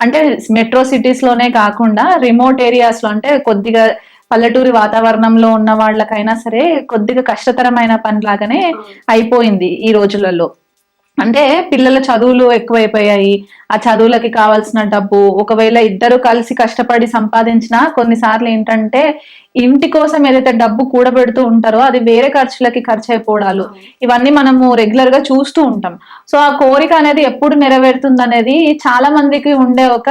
అంటే మెట్రో సిటీస్లోనే కాకుండా రిమోట్ ఏరియాస్లో అంటే కొద్దిగా పల్లెటూరి వాతావరణంలో ఉన్న వాళ్ళకైనా సరే కొద్దిగా కష్టతరమైన పని లాగానే అయిపోయింది ఈ రోజులలో. అంటే పిల్లల చదువులు ఎక్కువైపోయాయి. ఆ చదువులకి కావాల్సిన డబ్బు ఒకవేళ ఇద్దరు కలిసి కష్టపడి సంపాదించినా కొన్నిసార్లు ఏంటంటే ఇంటి కోసం ఏదైతే డబ్బు కూడబెడుతూ ఉంటారో అది వేరే ఖర్చులకి ఖర్చు అయిపోవడాలు ఇవన్నీ మనము రెగ్యులర్గా చూస్తూ ఉంటాం. సో ఆ కోరిక అనేది ఎప్పుడు నెరవేరుతుంది అనేది చాలా మందికి ఉండే ఒక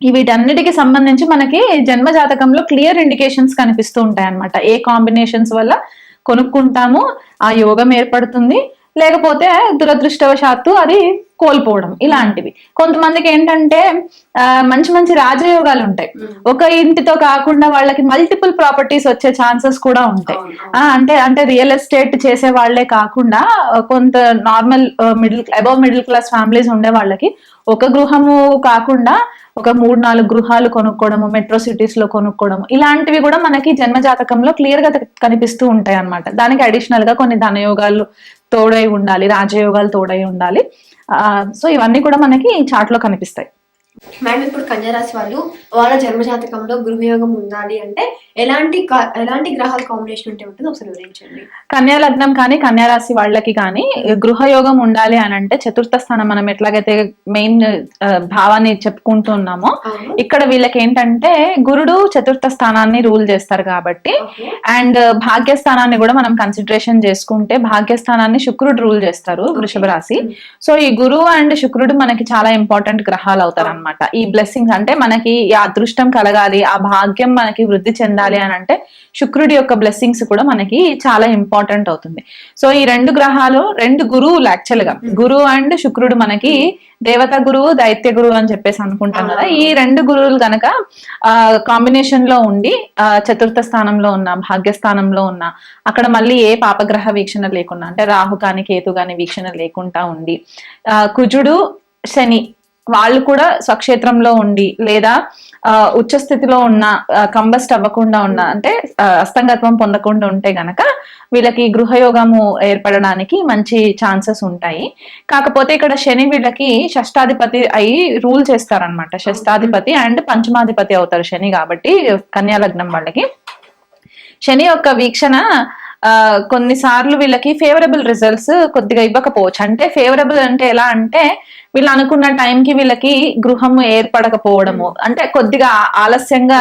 వీటన్నిటికి సంబంధించి మనకి జన్మ జాతకంలో క్లియర్ ఇండికేషన్స్ కనిపిస్తూ ఉంటాయి అన్నమాట ఏ కాంబినేషన్స్ వల్ల కొనుక్కుంటాము ఆ యోగం ఏర్పడుతుంది లేకపోతే దురదృష్టవశాత్తు అది కోల్పోవడం ఇలాంటివి. కొంతమందికి ఏంటంటే మంచి మంచి రాజయోగాలు ఉంటాయి. ఒక ఇంటితో కాకుండా వాళ్ళకి మల్టిపుల్ ప్రాపర్టీస్ వచ్చే ఛాన్సెస్ కూడా ఉంటాయి. అంటే అంటే రియల్ ఎస్టేట్ చేసే వాళ్ళే కాకుండా కొంత normal middle above middle class families ఉండే వాళ్ళకి ఒక గృహము కాకుండా ఒక మూడు నాలుగు గృహాలు కొనుక్కోవడము మెట్రో సిటీస్లో కొనుక్కోవడము ఇలాంటివి కూడా మనకి జన్మ జాతకంలో క్లియర్గా కనిపిస్తూ ఉంటాయి అన్నమాట దానికి అడిషనల్గా కొన్ని ధనయోగాలు తోడై ఉండాలి రాజయోగాలు తోడై ఉండాలి. ఆ, సో ఇవన్నీ కూడా మనకి చాట్లో లో కనిపిస్తాయి. మేడం ఇప్పుడు కన్యారాశి వాళ్ళు వాళ్ళ జన్మజాతకంలో గృహయోగం ఉండాలి అంటే ఎలాంటి ఎలాంటి గ్రహాల కాంబినేషన్ ఉంటే ఉంటుందో ఒకసారి వివరించండి. కన్యా లగ్నం కానీ కన్యా రాశి వాళ్ళకి కానీ గృహయోగం ఉండాలి అని అంటే చతుర్థ స్థానం మనం ఎట్లాగైతే మెయిన్ భావాన్ని చెప్పుకుంటున్నామో. ఇక్కడ వీళ్ళకి ఏంటంటే గురుడు చతుర్థ స్థానాన్ని రూల్ చేస్తారు కాబట్టి. అండ్ భాగ్యస్థానాన్ని కూడా మనం కన్సిడరేషన్ చేసుకుంటే భాగ్యస్థానాన్ని శుక్రుడు రూల్ చేస్తారు వృషభ రాశి. సో ఈ గురువు అండ్ శుక్రుడు మనకి చాలా ఇంపార్టెంట్ గ్రహాలు అవుతారు అనమాట ఈ బ్లెస్సింగ్స్ అంటే మనకి ఈ అదృష్టం కలగాలి ఆ భాగ్యం మనకి వృద్ధి చెందాలి నెరవేరాలి అని అంటే శుక్రుడి యొక్క బ్లెస్సింగ్స్ కూడా మనకి చాలా ఇంపార్టెంట్ అవుతుంది. సో ఈ రెండు గ్రహాలు రెండు గురువులు యాక్చువల్గా. గురువు అండ్ శుక్రుడు మనకి దేవత గురువు దైత్య గురువు అని చెప్పేసి అనుకుంటాం కదా. ఈ రెండు గురువులు గనక ఆ కాంబినేషన్లో ఉండి ఆ చతుర్థ స్థానంలో ఉన్న భాగ్యస్థానంలో ఉన్న అక్కడ మళ్ళీ ఏ పాపగ్రహ వీక్షణ లేకుండా అంటే రాహు కాని కేతు కాని వీక్షణ లేకుండా ఉండి ఆ కుజుడు శని వాళ్ళు కూడా స్వక్షేత్రంలో ఉండి లేదా ఉచ్చ స్థితిలో ఉన్న కంబస్ట్ అవ్వకుండా ఉన్న అంటే అస్తంగత్వం పొందకుండా ఉంటే గనక వీళ్ళకి గృహయోగము ఏర్పడడానికి మంచి ఛాన్సెస్ ఉంటాయి. కాకపోతే ఇక్కడ శని వీళ్ళకి షష్టాధిపతి అయి రూల్ చేస్తారనమాట షష్టాధిపతి అండ్ పంచమాధిపతి అవుతారు శని కాబట్టి కన్యా లగ్నం వాళ్ళకి. శని యొక్క వీక్షణ కొన్నిసార్లు వీళ్ళకి ఫేవరబుల్ రిజల్ట్స్ కొద్దిగా ఇవ్వకపోవచ్చు. అంటే ఫేవరబుల్ అంటే ఎలా అంటే వీళ్ళు అనుకున్న టైంకి వీళ్ళకి గృహము ఏర్పడకపోవడము. అంటే కొద్దిగా ఆలస్యంగా.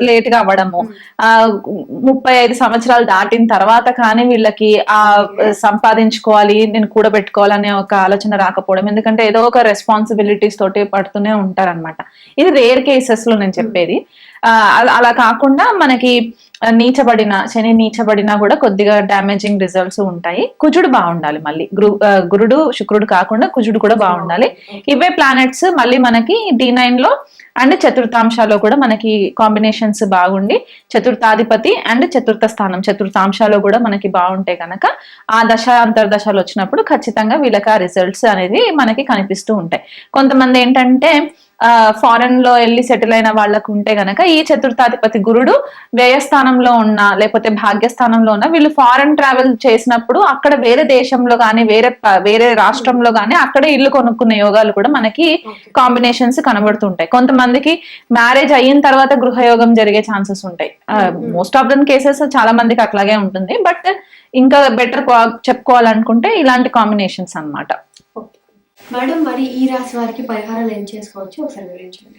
లేట్గా అవ్వడము. ఆ ముప్పై ఐదు సంవత్సరాలు దాటిన తర్వాత కానీ వీళ్ళకి ఆ Okay. సంపాదించుకోవాలి నేను కూడబెట్టుకోవాలనే ఒక ఆలోచన రాకపోవడం. ఎందుకంటే ఏదో ఒక రెస్పాన్సిబిలిటీస్ తోటి పడుతూనే ఉంటారన్నమాట. ఇది రేర్ కేసెస్లో నేను చెప్పేది. అలా- కాకుండా మనకి నీచబడిన శని నీచబడినా కూడా కొద్దిగా డామేజింగ్ రిజల్ట్స్ ఉంటాయి. కుజుడు బాగుండాలి మళ్ళీ. గురు గురుడు శుక్రుడు కాకుండా కుజుడు కూడా బాగుండాలి. ఇవే ప్లానెట్స్ మళ్ళీ మనకి డి నైన్లో అండ్ చతుర్థాంశాలో కూడా మనకి కాంబినేషన్స్ బాగుండి చతుర్థాధిపతి అండ్ చతుర్థ స్థానం చతుర్థాంశాలో కూడా మనకి బాగుంటే కనుక ఆ దశ అంతర్దశలు వచ్చినప్పుడు ఖచ్చితంగా వీళ్ళకి ఆ రిజల్ట్స్ అనేది మనకి కనిపిస్తూ ఉంటాయి. కొంతమంది ఏంటంటే ఫారెన్లో వెళ్ళి సెటిల్ అయిన వాళ్ళకు ఉంటే గనక ఈ చతుర్థాధిపతి గురుడు వ్యయస్థానంలో ఉన్న లేకపోతే భాగ్యస్థానంలో ఉన్న వీళ్ళు ఫారెన్ ట్రావెల్ చేసినప్పుడు అక్కడ వేరే దేశంలో కానీ వేరే వేరే రాష్ట్రంలో కానీ అక్కడే ఇల్లు కొనుక్కునే యోగాలు కూడా మనకి కాంబినేషన్స్ కనబడుతుంటాయి. కొంతమందికి మ్యారేజ్ అయిన తర్వాత గృహయోగం జరిగే ఛాన్సెస్ ఉంటాయి. మోస్ట్ ఆఫ్ దన్ కేసెస్ చాలా మందికి అట్లాగే ఉంటుంది. బట్ ఇంకా బెటర్ చెప్పుకోవాలనుకుంటే ఇలాంటి కాంబినేషన్స్ అన్నమాట. మేడం మరి ఈ రాశి వారికి పరిహారాలు ఏం చేసుకోవచ్చు? ఒకసారి వివరించండి.